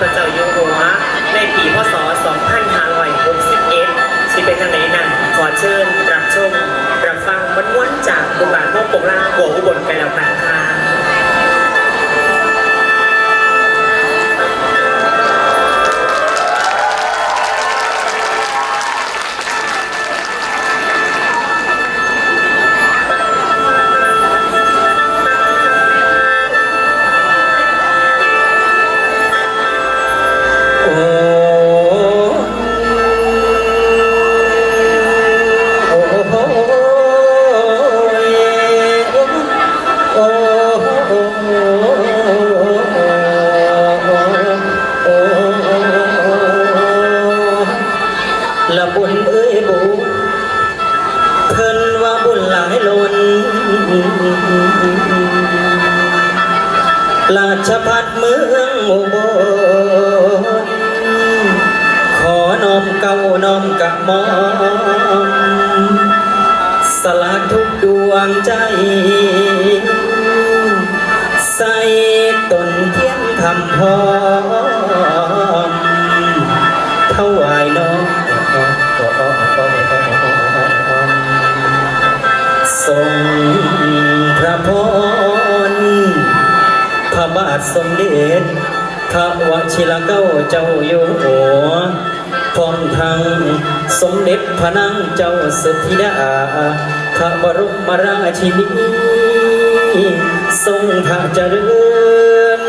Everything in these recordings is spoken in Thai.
พระเจ้าอยู่หัวในปีพศ 2561สิเป็นทางไหนนั้นขอเชิญรับชมรับฟังม้วนๆจากบุบาทโมกปกล่างหัวอุบลไปแล้วกันค่ะ ละบุญเอ้ยบุญเพิ่นว่าบุญหลายล้นราชพัฒเมืองอุบลขอน้อมเก้าน้อมกะมอมสละทุกดวงใจ ใส่ตนเทียนทำพอ ระวชิรเก้าเจ้าอยู่หัวพร้อมทั้งสมเด็จพระนางเจ้าสุธิดาพระบรมราชินีทรงพระเจริญ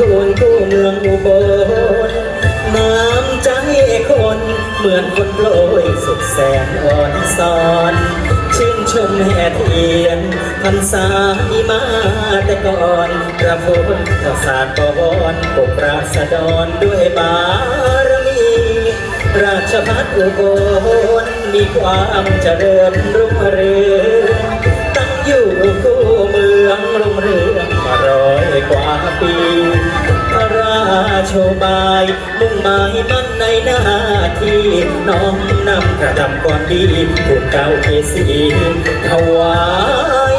คำคูณกู้เมืองอุบลน้ำใจคนเหมือนคนโปรยสุดแสนอ่อนสอนชื่นชมแห่เทียนพันษาอีมาแต่ก่อนกระพุนขสาดกอนปกราษฎรด้วยบารมี ราชพัฒอุบลมีความเจริญรุ่งเรืองตั้งอยู่คู่เมืองรุ่งเรืองมาร้อยกว่าปี โชบายมุ่งหมายมั่นในหน้าที่น้องนำกระดำก่อนดีผูกเก่าเอสีเขาวา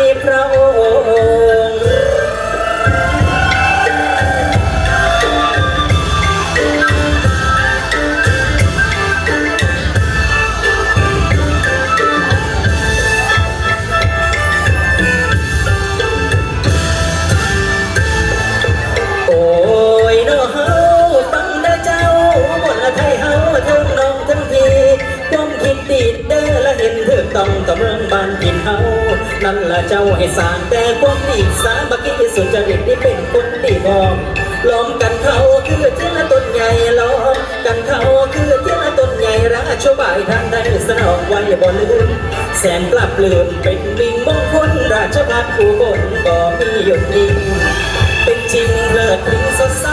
านถิ่นเฮานั่นละเจ้าให้สารแต่ความดีสามักกี้สุจริตที่เป็นคนดีบอมล้อมกันเขาคือเจ้าต้นใหญ่ล้อมกันเขาคือเจ้าต้นใหญ่ราชบายทางใดสนองไว้บ่ลืมแสนปรับลืมเป็นบิ่งมงคลราชพัฒอุบนบ่มีหยุดนิ่ง จริงเลิศพริ้งสดใส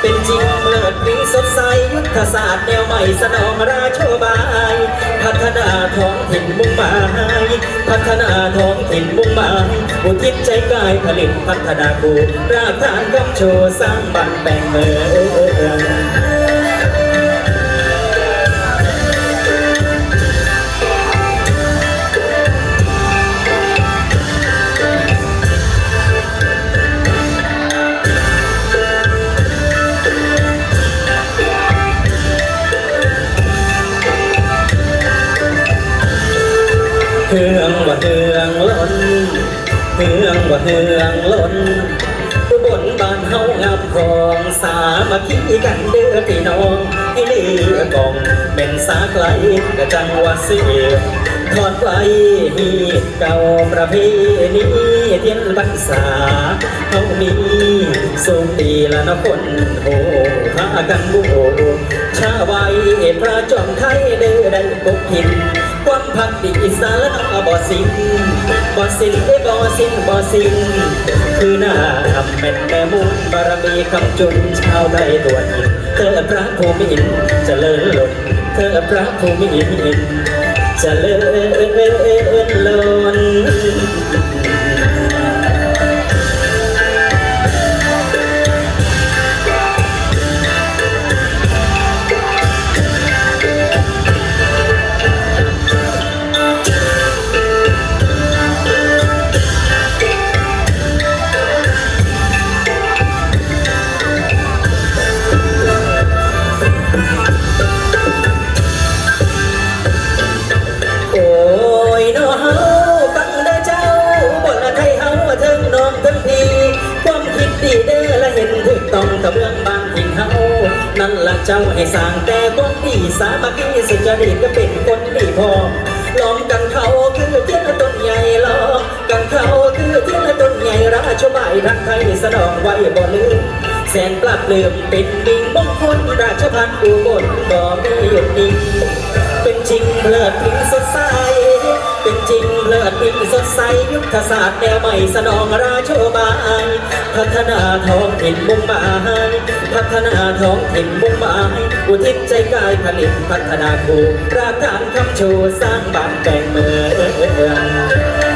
เป็นจริงเลิศพริ้งสดใส ยุทธศาสตร์แนวใหม่สนองราโชบาย พัฒนาท้องถิ่นมุ่งหมาย พัฒนาท้องถิ่นมุ่งหมายอุทิศใจกายผลิตพัฒนากูรากฐานกำโชว์สร้างบ้านแปลงเมือง เฮืองล้นเฮืองว่าเฮืองล้นอุบลบ้านเฮางามของสามัคคีกันเด้อพี่น้องให้เลือกองเป็นสาไกลกระจังว่าเสียทอดไว้ฮีเก่าประเพณีเทียนบรรษาเขามีทรงดีละนะคนโหพากันบูชาไว้พระจอมไทยเด้อได้ปกหิน ความพักดีสารนอบ่สิ้นบ่สิ้นเอ้บ่สิ้นบ่สิ้นคือหน้าคำเป็นแม่มุนบารมีคำจุนชาวไทยตัวหินเธอพระภูมิอินจะเลิศลนเธอพระภูมิอินจะเจริศลน ละเจ้าให้สร้างแต่ความดีสามัคคีสุจริตก็เป็นคนดีพอล้อมกันเขาคือเทียนต้นใหญ่ล้อมกันเขาคือเทียนต้นใหญ่ราชบายทักไทยสะดองไว้บ่ลืมแสนปลับเลื่อมเป็นดิ่งมงคลราชพันธ์อุบลบ่มีหยุดนิ่งเป็นจริงเพลิดเพลินสดใส เป็นจริงเลิศปิ่นสดใสยุทธศาสตร์แนวใหม่สนองราชบายพัฒนาท้องถิ่นมุ่งหมายพัฒนาท้องถิ่นมุ่งหมายอุทิศใจกายผลิตพัฒนาคูรากฐานคำชูสร้างบ้านแต่งเมือง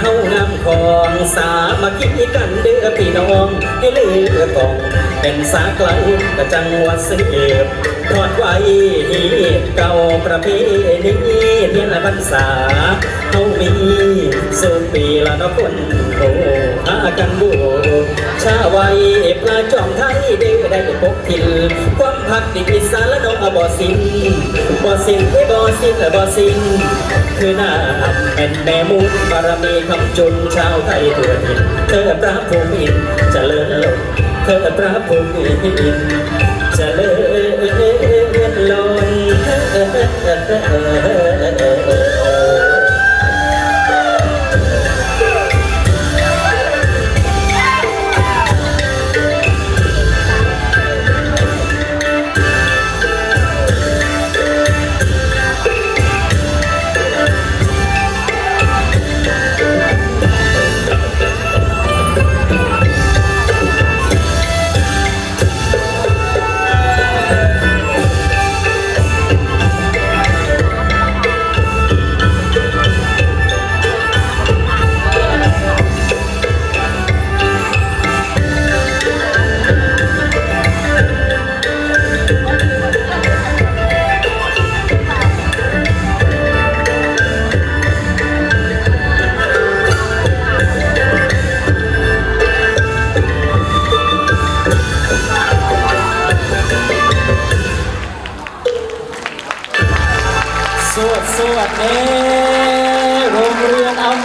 เข้านเฮางามของสามาคิดกันเด้อพี่น้องให้เลือกองเป็นสากลางกะจังหวัดเสียบ ทอดไว้ฮีดเก่าประเพณีเทียนพรรษาเฮามีสุปีละนาะคนโอ้หากันบูชาไว้ปลาจอมไทยเด้อได้ปกทินความพักดีพิสารนอบ่สินบ่สินเอ้ยบ่สินบ่สินคือหน้าเป็นแม่มุนบารมีคำจุนชาวไทยตัวหินเธอพระภูมิอินเจริญล้นเธอพระภูมิอิน จะเจริญล้น